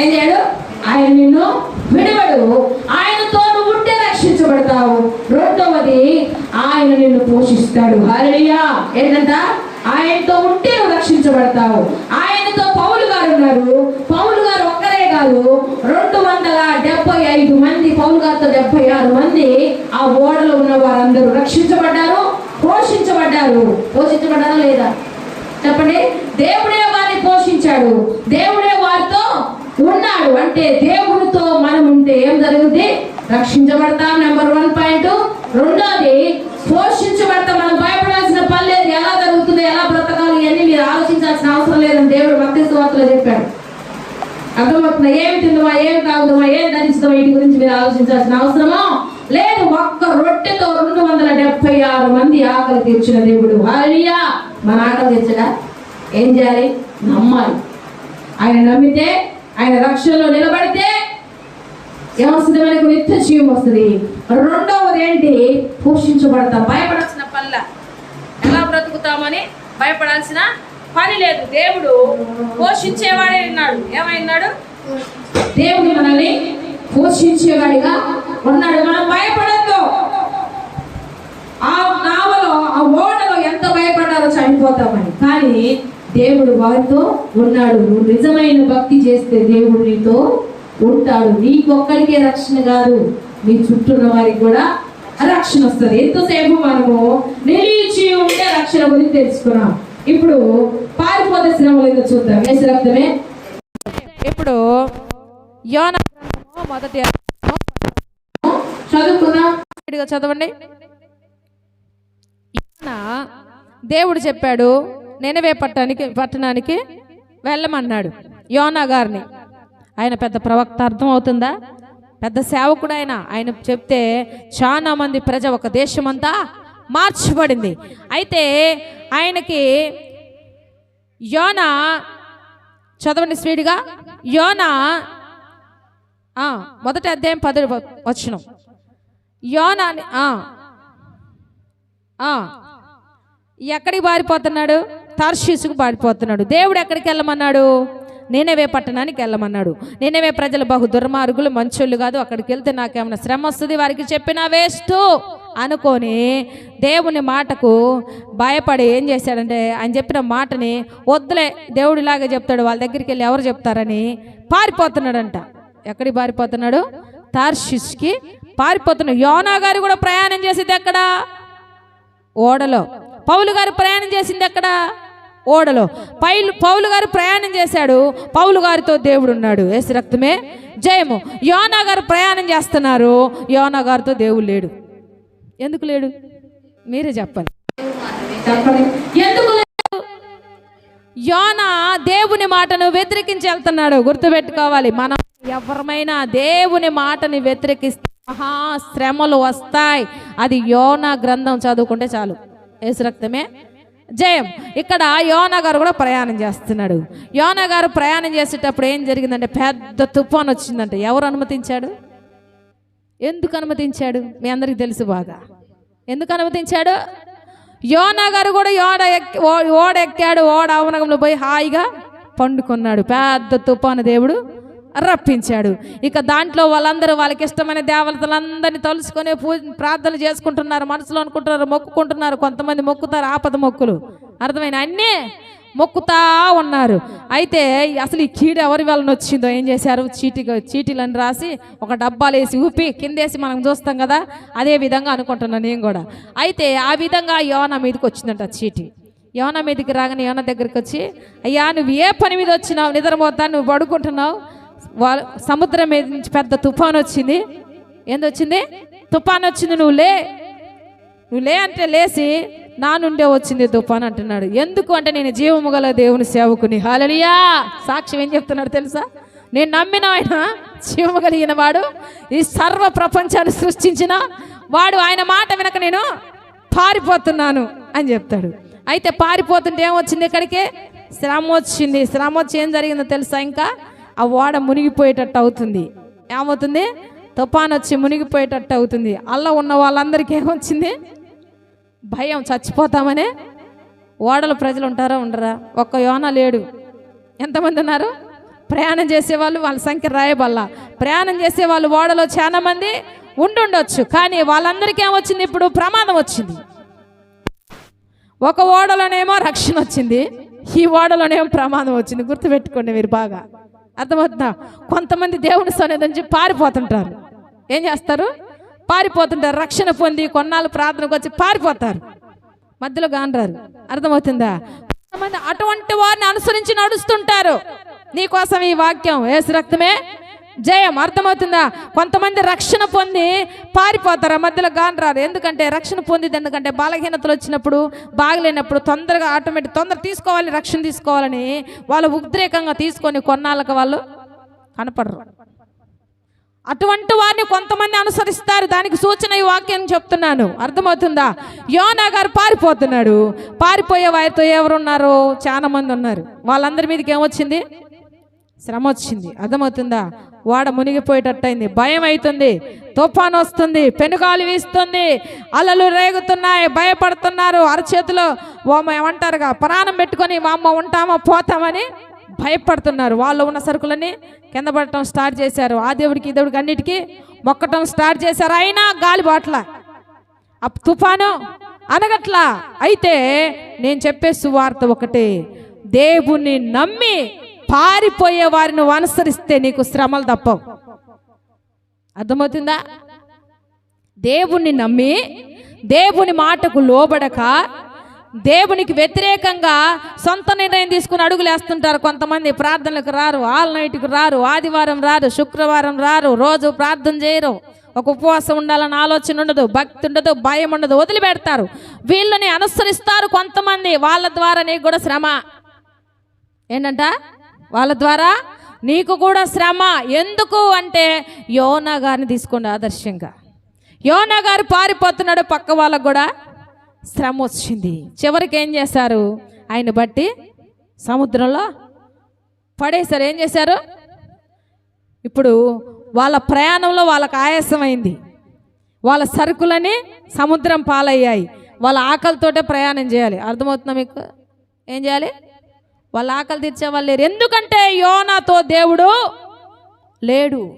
ఏం చేయడు? ఆయన నిన్ను విడవడు. ఆయనతో నువ్వు ఉంటే రక్షించబడతావు. రెండవది ఆయన నిన్ను పోషిస్తాడు. హరియా ఏంటంట? ఆయనతో ఉంటే నువ్వు రక్షించబడతావు. ఆయనతో పౌలు గారు ఉన్నారు. పౌలు గారు ఒక్కరే కాదు. రెండు వందల డెబ్బై ఐదు మంది పౌలు గారితో డెబ్బై ఆరు మంది ఆ ఓడలో ఉన్న వారందరూ రక్షించబడ్డారు పోషించబడ్డారు. పోషించబడ్డారా లేదా? చెప్పండి. దేవుడే వారిని పోషించాడు. దేవుడే వారితో ఉన్నాడు. అంటే దేవుడితో మనం ఉంటే ఏం జరుగుతుంది రక్షించబడతాం నెంబర్ వన్ పాయింట్ రెండోది పోషించబడతాం. మనం భయపడాల్సిన పని లేదు. ఎలా జరుగుతుంది ఎలా బ్రతకాలి ఇవన్నీ మీరు ఆలోచించాల్సిన అవసరం లేదని దేవుడు భక్తి సువార్తలో చెప్పాడు. అర్థమవుతుందా? ఏమి తిందమా ఏమి తాగుదామా ఏం ధరించుదామా? వీటి గురించి మీరు ఆలోచించాల్సిన అవసరమో? లేదు ఒక్క రొట్టెతో రెండు వందల డెబ్బై ఆరు మంది ఆకలి తీర్చిన దేవుడు. హాలియా మన ఆకలి తీర్చడా? ఏం చేయాలి? నమ్మాలి. ఆయన నమ్మితే ఆయన రక్షణలో నిలబడితే ఏమొస్తుంది మనకు నిత్య జీవం వస్తుంది? రెండవది ఏంటి? పోషించబడతాం భయపడాల్సిన పనుల. ఎలా బ్రతుకుతామని భయపడాల్సిన పని లేదు. దేవుడు పోషించేవాడే ఉన్నాడు. ఏమైనాడు? దేవుడు మనల్ని పోషించేవాడిగా ఉన్నాడు. మనం భయపడద్దు. ఆ నావలో ఆ ఓడలో ఎంత భయపడ్డారో చనిపోతామని. కానీ దేవుడు వారితో ఉన్నాడు. నువ్వు నిజమైన భక్తి చేస్తే దేవుడు నీతో ఉంటాడు. నీకొక్కడికే రక్షణ కాదు. నీ చుట్టూ ఉన్న వారికి కూడా రక్షణ వస్తుంది. ఎంతసేపు మనము నిలిచి ఉంటే రక్షణ గురించి తెలుసుకున్నాం. ఇప్పుడు పారిపోతే శ్రమలు ఏదో చూద్దాం. వేసి రక్తమే. ఇప్పుడు యోన మొదటి చదువుకుందాం. చదవండి. దేవుడు చెప్పాడు నేనవే పట్టణానికి పట్టణానికి వెళ్ళమన్నాడు యోనా గారిని. ఆయన పెద్ద ప్రవక్త అర్థం అవుతుందా? పెద్ద సేవకుడు ఆయన ఆయన చెప్తే చాలా మంది ప్రజ ఒక దేశమంతా మార్చబడింది. అయితే ఆయనకి యోన చదవండి స్పీడ్గా. యోన ఆ, మొదటి అధ్యాయం పద వచ్చిన యోనా అని- ఎక్కడికి పారిపోతున్నాడు? తార్షీసుకు పారిపోతున్నాడు. దేవుడు ఎక్కడికి వెళ్ళమన్నాడు? నేనేవే పట్టణానికి వెళ్ళమన్నాడు. నేనేవే ప్రజలు బహు దుర్మార్గులు మంచోళ్ళు కాదు అక్కడికి వెళ్తే నాకేమైనా శ్రమ వస్తుంది? వారికి చెప్పినా వేస్ట్. అనుకొని దేవుని మాటకు భయపడి ఏం చేశాడంటే ఆయన చెప్పిన మాటని వద్దులే దేవుడిలాగా చెప్తాడు వాళ్ళ దగ్గరికి వెళ్ళి ఎవరు చెప్తారని పారిపోతున్నాడంట. ఎక్కడికి పారిపోతున్నాడు? తార్షిష్కి పారిపోతున్నాడు. యోనా గారు కూడా ప్రయాణం చేసేది ఎక్కడ? ఓడలో. పౌలు గారు ప్రయాణం చేసింది ఎక్కడ? ఓడలో. పైలు పౌలు గారు ప్రయాణం చేశాడు. పౌలు గారితో దేవుడు ఉన్నాడు. ఏసు రక్తమే జయము. యోనా గారు ప్రయాణం చేస్తున్నారు. యోనా గారితో దేవుడు లేడు. ఎందుకు లేడు? మీరే చెప్పాలి చెప్పండి. ఎందుకు? యోన దేవుని మాటను వ్యతిరేకించి వెళ్తున్నాడు. గుర్తుపెట్టుకోవాలి. మనం ఎవరమైనా దేవుని మాటని వ్యతిరేకిస్తే మహా శ్రమలు వస్తాయి. అది యోన గ్రంథం చదువుకుంటే చాలు. ఏసు రక్తమే జయం. ఇక్కడ యోనగారు కూడా ప్రయాణం చేస్తున్నాడు. యోనగారు ప్రయాణం చేసేటప్పుడు ఏం జరిగిందంటే పెద్ద తుఫాన్ వచ్చిందంటే. ఎవరు అనుమతించాడు? ఎందుకు అనుమతించాడు? మీ అందరికి తెలుసు బాగా. ఎందుకు అనుమతించాడు? యోనా గారు కూడా ఓడ ఓ- ఓడ ఎక్కాడు ఓడ అవనగంలో పోయి హాయిగా పండుకున్నాడు. పెద్ద తుఫాను దేవుడు. రప్పించాడు. ఇక దాంట్లో వాళ్ళందరూ వాళ్ళకి ఇష్టమైన దేవతలందరినీ తలుసుకొని పూ ప్రార్థనలు చేసుకుంటున్నారు మనసులో అనుకుంటున్నారు మొక్కుకుంటున్నారు. కొంతమంది మొక్కుతారు ఆపద మొక్కులు. అర్థమైన అన్నీ మొక్కుతా ఉన్నారు. అయితే అసలు ఈ కీడు ఎవరి వలన వచ్చిందో ఏం చేశారు? చీటీ చీటీలను రాసి ఒక డబ్బాలు వేసి ఊపి కిందేసి మనం చూస్తాం కదా అదే విధంగా అనుకుంటున్నాను నేను కూడా. అయితే ఆ విధంగా యోన మీదకి వచ్చిందంట చీటీ. యోన మీదకి రాగానే యోన దగ్గరికి వచ్చి అయ్యా నువ్వు ఏ పని మీద వచ్చినావు? నిద్రపోతా నువ్వు పడుకుంటున్నావు? వాళ్ళ సముద్రం మీద నుంచి పెద్ద తుఫాన్ వచ్చింది. ఏందొచ్చింది? తుఫాన్ వచ్చింది నువ్వు లే. నువ్వు లే అంటే లేచి నా నుండే వచ్చింది తుఫాన్ అంటున్నాడు. ఎందుకు అంటే నేను జీవము గల దేవుని సేవకుని. హాలలియా సాక్ష్యం ఏం చెప్తున్నాడు తెలుసా? నేను నమ్మిన ఆయన జీవము కలిగిన వాడు ఈ సర్వ ప్రపంచాన్ని సృష్టించిన వాడు ఆయన మాట వినక నేను పారిపోతున్నాను అని చెప్తాడు. అయితే పారిపోతుంటే ఏమొచ్చింది ఇక్కడికి? శ్రమ వచ్చింది. శ్రమ వచ్చి ఏం జరిగిందో తెలుసా ఇంకా? ఆ ఓడ మునిగిపోయేటట్టు అవుతుంది. ఏమవుతుంది? తుఫాన్ వచ్చి మునిగిపోయేటట్టు అవుతుంది. అల్ల ఉన్న వాళ్ళందరికీ ఏమొచ్చింది? భయం చచ్చిపోతామనే ఓడల ప్రజలు ఉంటారా ఉండరా? ఒక్క యోన లేడు. ఎంతమంది ఉన్నారు? ప్రయాణం చేసేవాళ్ళు వాళ్ళ సంఖ్య రాయబల్లా. ప్రయాణం చేసే వాళ్ళు ఓడలో చాలా మంది ఉండుండొచ్చు. కానీ వాళ్ళందరికీ ఏమొచ్చింది? ఇప్పుడు ప్రమాదం వచ్చింది. ఒక ఓడలోనేమో రక్షణ వచ్చింది. ఈ ఓడలోనేమో ప్రమాదం వచ్చింది. గుర్తుపెట్టుకోండి మీరు బాగా. అర్థమవుతుందా? కొంతమంది దేవుని సన్నిధి నుంచి పారిపోతుంటారు. ఏం చేస్తారు? పారిపోతుంటారు. రక్షణ పొంది కొన్నాళ్ళు ప్రార్థనకు వచ్చి పారిపోతారు. మధ్యలో గానరారు. అర్థమవుతుందా? కొంతమంది అటువంటి వారిని అనుసరించి నడుస్తుంటారు. నీకోసం ఈ వాక్యం ఏసు రక్తమే జయం అర్థమవుతుందా? కొంతమంది రక్షణ పొంది పారిపోతారు మధ్యలో మధ్యలో గానరారు ఎందుకంటే రక్షణ పొందింది ఎందుకంటే బలహీనతలు వచ్చినప్పుడు బాగలేనప్పుడు తొందరగా ఆటోమేటిక్ తొందర తీసుకోవాలి రక్షణ తీసుకోవాలని వాళ్ళు ఉద్రేకంగా తీసుకొని కొన్నాళ్ళకి వాళ్ళు కనపడరు. అటువంటి వారిని కొంతమంది అనుసరిస్తారు. దానికి సూచన ఈ వాక్యం చెప్తున్నాను. అర్థమవుతుందా? యోనా గారు పారిపోతున్నాడు. పారిపోయే వారితో ఎవరున్నారు చాలా మంది ఉన్నారు. వాళ్ళందరి మీదకి ఏమొచ్చింది? శ్రమ వచ్చింది అర్థమవుతుందా? వాడ మునిగిపోయేటట్టయింది. భయం అవుతుంది తుఫాన్ వస్తుంది. పెనుగాలి వీస్తుంది. అలలు రేగుతున్నాయి. భయపడుతున్నారు. అరచేతిలో ఓ ఏమంటారుగా? ప్రాణం పెట్టుకొని మా అమ్మ ఉంటామా పోతామని భయపడుతున్నారు. వాళ్ళు ఉన్న సరుకులని కింద పడటం స్టార్ట్ చేశారు. ఆ దేవుడికి ఈ దేవుడికి అన్నిటికీ మొక్కటం స్టార్ట్ చేశారు. అయినా గాలి బాట్ల. ఆ తుఫాను అనగట్లా. అయితే నేను చెప్పే సువార్త ఒకటే. దేవుణ్ణి నమ్మి పారిపోయే వారిని అనుసరిస్తే నీకు శ్రమలు తప్పవు. అర్థమవుతుందా? దేవుణ్ణి నమ్మి దేవుని మాటకు లోబడక దేవునికి వ్యతిరేకంగా సొంత నిర్ణయం తీసుకుని అడుగులేస్తుంటారు కొంతమంది. ప్రార్థనలకు రారు ఆల్ నైట్కి రారు ఆదివారం రారు శుక్రవారం రారు రోజు ప్రార్థన చేయరు. ఒక ఉపవాసం ఉండాలని ఆలోచన ఉండదు భక్తి ఉండదు భయం ఉండదు వదిలిపెడతారు. వీళ్ళని అనుసరిస్తారు కొంతమంది వాళ్ళ ద్వారా నీకు కూడా శ్రమ. ఏంటంట? వాళ్ళ ద్వారా నీకు కూడా శ్రమ. ఎందుకు అంటే యోనా గారిని తీసుకోండి ఆదర్శంగా. యోనా గారు పారిపోతున్నాడు పక్క వాళ్ళకు కూడా శ్రమ వచ్చింది. చివరికి ఏం చేశారు? ఆయన బట్టి సముద్రంలో పడేశారు. ఏం చేశారు? ఇప్పుడు వాళ్ళ ప్రయాణంలో వాళ్ళకు ఆయాసమైంది. వాళ్ళ సరుకులని సముద్రం పాలయ్యాయి. వాళ్ళ ఆకలితోటే ప్రయాణం చేయాలి. అర్థమవుతుందా మీకు? ఏం చేయాలి? వాళ్ళ ఆకలి తీర్చేవాళ్ళు లేరు. ఎందుకంటే యోనాతో దేవుడు లేడు.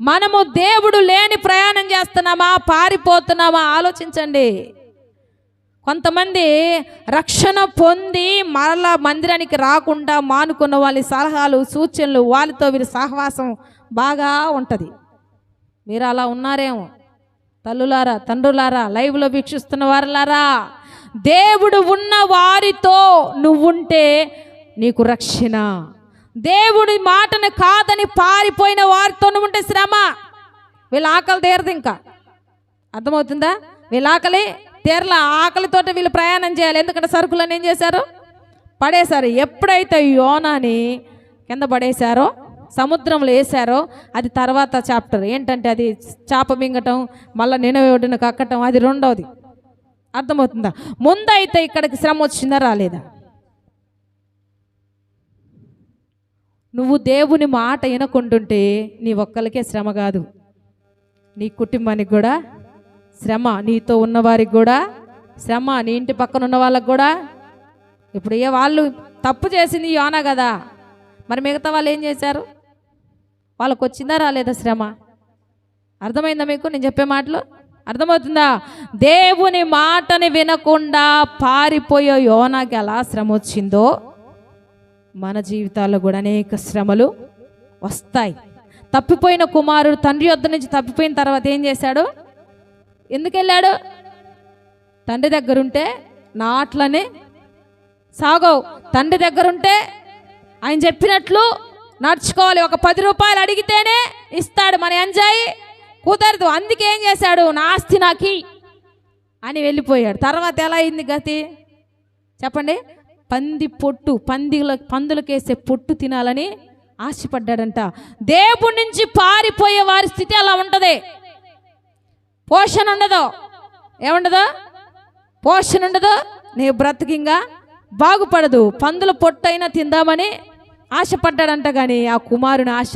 మనము దేవుడు లేని ప్రయాణం చేస్తున్నామా? పారిపోతున్నామా? ఆలోచించండి. కొంతమంది రక్షణ పొంది మరలా మందిరానికి రాకుండా మానుకున్న వాళ్ళ సలహాలు సూచనలు వాళ్ళతో వీరి సహవాసం బాగా ఉంటుంది. మీరు అలా ఉన్నారేమో. తల్లులారా తండ్రులారా లైవ్లో వీక్షిస్తున్న వారులారా దేవుడు ఉన్న వారితో నువ్వుంటే నీకు రక్షణ. దేవుడి మాటను కాదని పారిపోయిన వారితో ఉంటే శ్రమ. వీళ్ళ ఆకలి తీరదు ఇంకా. అర్థమవుతుందా? వీళ్ళ ఆకలి తీరల. ఆకలితోట వీళ్ళు ప్రయాణం చేయాలి. ఎందుకంటే సరుకులను ఏం చేశారు? పడేశారు. ఎప్పుడైతే యోనాని కింద పడేశారో సముద్రంలో వేశారో అది తర్వాత చాప్టర్. ఏంటంటే అది చేప మింగటం మళ్ళీ నినవేడును కక్కటం అది రెండవది. అర్థమవుతుందా? ముందైతే ఇక్కడికి శ్రమ వచ్చిందా రాలేదా? నువ్వు దేవుని మాట వినకుంటుంటే నీ ఒక్కరికే శ్రమ కాదు. నీ కుటుంబానికి కూడా శ్రమ నీతో ఉన్నవారికి కూడా శ్రమ నీ ఇంటి పక్కన ఉన్న వాళ్ళకి కూడా. ఇప్పుడు ఏ వాళ్ళు తప్పు చేసింది యోనా కదా. మరి మిగతా వాళ్ళు ఏం చేశారు? వాళ్ళకు వచ్చిందా రాలేదా శ్రమ? అర్థమైందా మీకు? నేను చెప్పే మాటలు? అర్థమవుతుందా? దేవుని మాటని వినకుండా పారిపోయే యోనాకి ఎలా శ్రమ వచ్చిందో మన జీవితాల్లో కూడా అనేక శ్రమలు వస్తాయి. తప్పిపోయిన కుమారుడు తండ్రి వద్ద నుంచి తప్పిపోయిన తర్వాత ఏం చేశాడు? ఎందుకు వెళ్ళాడు? తండ్రి దగ్గరుంటే నాట్లనే సాగవు. తండ్రి దగ్గరుంటే ఆయన చెప్పినట్లు నడుచుకోవాలి. ఒక పది రూపాయలు అడిగితేనే ఇస్తాడు మన ఎంజాయ్. కుదరదు. అందుకే ఏం చేశాడు? నా ఆస్తి నాకి అని వెళ్ళిపోయాడు. తర్వాత ఎలా అయింది గతి? చెప్పండి. పంది పొట్టు పందిల పందులకేసే పొట్టు తినాలని ఆశపడ్డాడంట. దేవుడి నుంచి పారిపోయే వారి స్థితి అలా ఉంటుంది. పోషణ ఉండదు. ఏముండదు? పోషణ ఉండదు. నీ బ్రతికింగా బాగుపడదు. పందుల పొట్టైనా తిందామని ఆశపడ్డాడంట కానీ ఆ కుమారుని ఆశ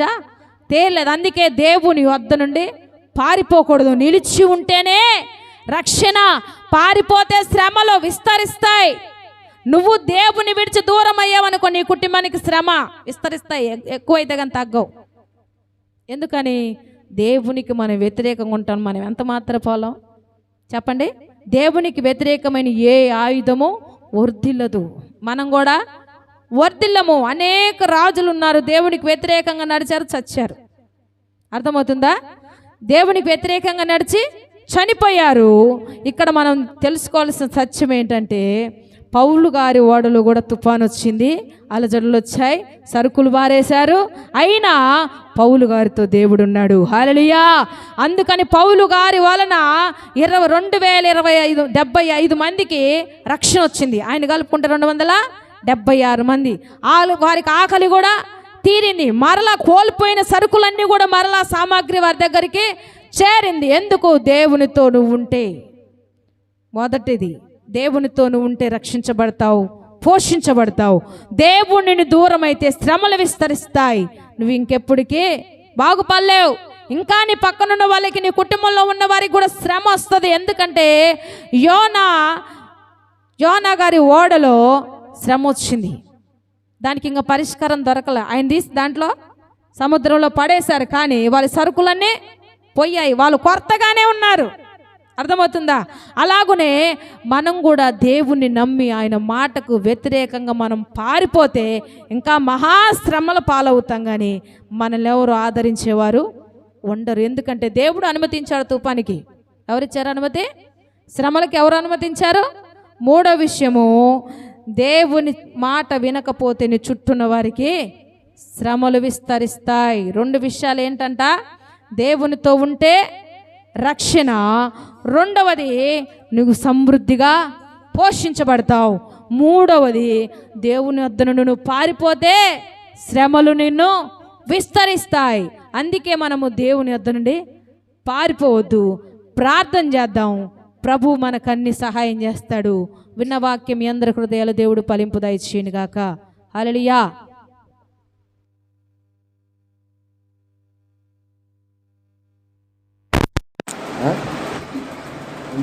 తేలేదు. అందుకే దేవుని వద్ద నుండి పారిపోకూడదు. నిలిచి ఉంటేనే రక్షణ. పారిపోతే శ్రమలో విస్తరిస్తాయి. నువ్వు దేవుని విడిచి దూరం అయ్యావనుకో నీ కుటుంబానికి శ్రమ విస్తరిస్తాయి ఎక్కువైతే కానీ తగ్గవు. ఎందుకని? దేవునికి మనం వ్యతిరేకంగా ఉంటాం. మనం ఎంత మాత్ర పోలం? చెప్పండి. దేవునికి వ్యతిరేకమైన ఏ ఆయుధము వర్ధిల్లదు. మనం కూడా వర్ధిల్లము. అనేక రాజులు ఉన్నారు. దేవునికి వ్యతిరేకంగా నడిచారు చచ్చారు. అర్థమవుతుందా? దేవునికి వ్యతిరేకంగా నడిచి చనిపోయారు. ఇక్కడ మనం తెలుసుకోవాల్సిన సత్యం ఏంటంటే పౌలు గారి ఓడలు కూడా తుఫాన్ వచ్చింది అలజడులు వచ్చాయి. సరుకులు బారేశారు అయినా పౌలు గారితో దేవుడు ఉన్నాడు హాలలియా అందుకని పౌలు గారి వలన ఇరవై రెండు వేల ఇరవై ఐదు డెబ్బై ఐదు మందికి రక్షణ వచ్చింది. ఆయన కలుపుకుంటే రెండు వందల డెబ్బై ఆరు మంది. ఆలు వారికి ఆకలి కూడా తీరింది. మరలా కోల్పోయిన సరుకులన్నీ కూడా మరలా సామాగ్రి వారి దగ్గరికి చేరింది. ఎందుకు? దేవునితో నువ్వు ఉంటే. మొదటిది దేవునితో నువ్వు ఉంటే రక్షించబడతావు పోషించబడతావు. దేవుడిని దూరమైతే శ్రమలు విస్తరిస్తాయి. నువ్వు ఇంకెప్పటికీ బాగుపడలేవు. ఇంకా నీ పక్కనున్న వాళ్ళకి నీ కుటుంబంలో ఉన్న వారికి కూడా శ్రమ వస్తుంది. ఎందుకంటే యోనా యోనా గారి ఓడలో శ్రమ వచ్చింది. దానికి ఇంకా పరిష్కారం దొరకలే. ఆయన తీసి దాంట్లో సముద్రంలో పడేశారు. కానీ వాళ్ళ సరుకులన్నీ పోయాయి. వాళ్ళు కొత్తగానే ఉన్నారు. అర్థమవుతుందా? అలాగునే మనం కూడా దేవుణ్ణి నమ్మి ఆయన మాటకు వ్యతిరేకంగా మనం పారిపోతే ఇంకా మహాశ్రమల పాలవుతాం కానీ మనల్ని ఎవరు ఆదరించేవారు ఉండరు. ఎందుకంటే దేవుడు అనుమతించాడు తుఫానికి ఎవరిచ్చారు అనుమతి? శ్రమలకు ఎవరు అనుమతించారు? మూడో విషయము దేవుని మాట వినకపోతే నీ చుట్టూన్న వారికి శ్రమలు విస్తరిస్తాయి. రెండు విషయాలు ఏంటంట? దేవునితో ఉంటే రక్షణ. రెండవది నువ్వు సమృద్ధిగా పోషించబడతావు. మూడవది దేవుని వద్ద నుండి నువ్వు పారిపోతే శ్రమలు నిన్ను విస్తరిస్తాయి. అందుకే మనము దేవుని వద్ద నుండి పారిపోవద్దు. ప్రార్థన చేద్దాం. ప్రభు మనకు అన్ని సహాయం చేస్తాడు. విన్న వాక్యం మీ అందరి హృదయాల దేవుడు ఫలింపు దయచేయను గాక అలలియా